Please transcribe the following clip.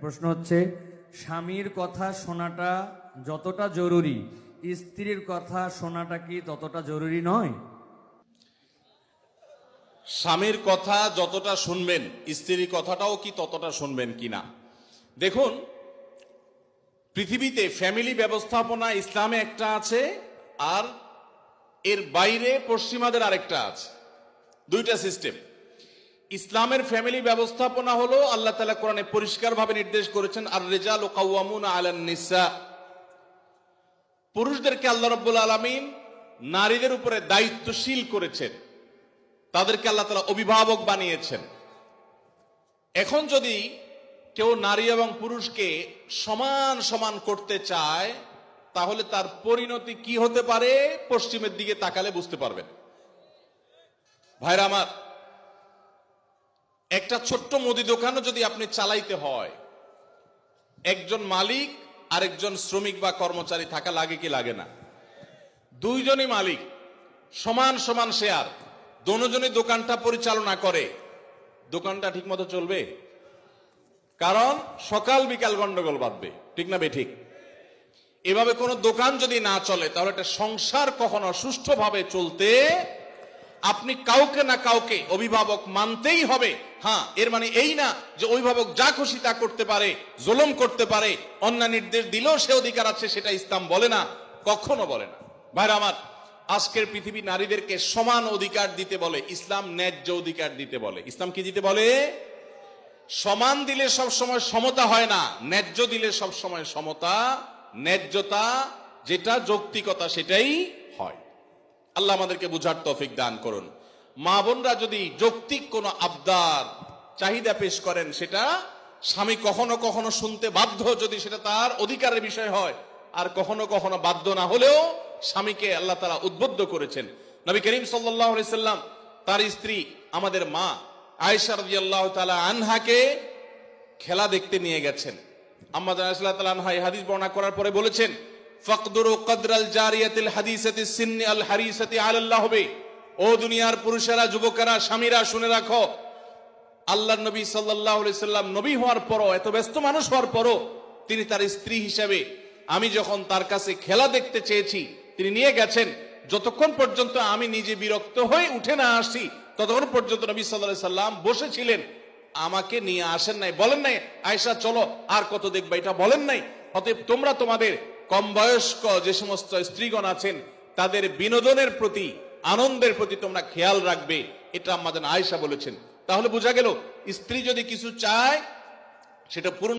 প্রশ্ন হচ্ছে, স্বামীর কথা শোনাটা যতটা জরুরি, স্ত্রীর কথা শোনাটা কি ততটা জরুরি নয়? স্বামীর কথা যতটা শুনবেন, স্ত্রীর কথাটাও কি ততটা শুনবেন কি না দেখুন, পৃথিবীতে ফ্যামিলি ব্যবস্থাপনা ইসলামে একটা আছে, আর এর বাইরে পশ্চিমাদের আরেকটা আছে। দুইটা সিস্টেম। ইসলামের ফ্যামিলি ব্যবস্থাপনা হলো আল্লাহ তালা কোরআনে পরিষ্কারভাবে নির্দেশ করেছেন আর রেজাল ও কাউয়ামুন আলান নিসা পুরুষদেরকে আল্লাহ রব্বুল আলমিন নারীদের উপরে দায়িত্বশীল করেছেন। তাদেরকে আল্লাহ তালা অভিভাবক বানিয়েছেন। এখন যদি কেউ নারী এবং পুরুষকে সমান সমান করতে চায়, তাহলে তার পরিণতি কি হতে পারে? পশ্চিমের দিকে তাকালে বুঝতে পারবেন। ভাইরা আমার একটা ছোট্ট মুদি দোকানও যদি আপনি চালাইতে হয়, একজন মালিক আরেকজন শ্রমিক বা কর্মচারী থাকা লাগে কি লাগে না? দুইজনই মালিক, সমান সমান শেয়ার, দোনোজনই দোকানটা পরিচালনা করে। দোকানটা ঠিকমতো চলবে? কারণ সকাল বিকাল গন্ডগোল বাঁধবে, ঠিক না বে ঠিক এভাবে কোনো দোকান যদি না চলে, তাহলে একটা সংসার কখনো সুষ্ঠুভাবে চলতে আপনি কাউকে না কাউকে অভিভাবক মানতেই হবে। হ্যাঁ এর মানে এই না যে অভিভাবক যা খুশি তা করতে পারে, জোলম করতে পারে, অন্য নির্দেশ দিলেও সে অধিকার আছে সেটা ইসলাম বলে না, কখনো বলে না। ভাইরা আমার, আজকের পৃথিবী নারীদেরকে সমান অধিকার দিতে বলে, ইসলাম ন্যায্য অধিকার দিতে বলে। ইসলাম কি দিতে বলে? সমান দিলে সব সময় সমতা হয় না, ন্যায্য দিলে সব সময় সমতা, ন্যায্যতা যেটা যৌক্তিকতা সেটাই হয়। আল্লাহ আমাদেরকে বুঝার তৌফিক দান করুন। মা বোনরা যদি যৌক্তিক কোন আবদার, চাহিদা পেশ করেন, সেটা স্বামী কখনো কখনো শুনতে বাধ্য যদি সেটা তার অধিকারের বিষয় হয়, আর কখনো কখনো বাধ্য না হলেও স্বামীকে আল্লাহ তারা উদ্বুদ্ধ করেছেন। নবী করিম সাল্লাম, তার স্ত্রী, আমাদের মা রাদিয়াল্লাহু তাআলা আনহাকে খেলা দেখতে নিয়ে গেছেন। আম্মা জানাল্লাহ তাআলা আনহা এই হাদিস বর্ণনা করার পরে বলেছেন ফাকদুরু কদরাল জারিয়াতিল হাদিসাতি সিন্নি আল হারিসাতি আলাল্লাহ হবে ও দুনিয়ার পুরুষেরা, যুবকেরা, স্বামীরা, শুনে রাখো আল্লাহ নবী সাল্লাহ সাল্লাম নবী হওয়ার পরও, এত ব্যস্ত মানুষ হওয়ার পরও তিনি তার স্ত্রী হিসেবে, আমি যখন তার কাছে খেলা দেখতে চেয়েছি, তিনি নিয়ে গেছেন, যতক্ষণ পর্যন্ত আমি নিজে বিরক্ত হয়ে উঠে না আসি, ততক্ষণ পর্যন্ত নবী সাল্লাহ সাল্লাম বসেছিলেন। আমাকে নিয়ে আসেন নাই, বলেন নাই আয়সা চলো, আর কত দেখবা? এটা বলেন নাই। অতএব তোমরা তোমাদের কম বয়স্ক যে সমস্ত স্ত্রীগণ আছেন, তাদের বিনোদনের প্রতি, আনন্দের প্রতি তোমরা খেয়াল রাখবে, এটা আমাদের আয়সা বলেছেন। তাহলে বোঝা গেল, স্ত্রী যদি কিছু চায়, সেটা পূর্ণ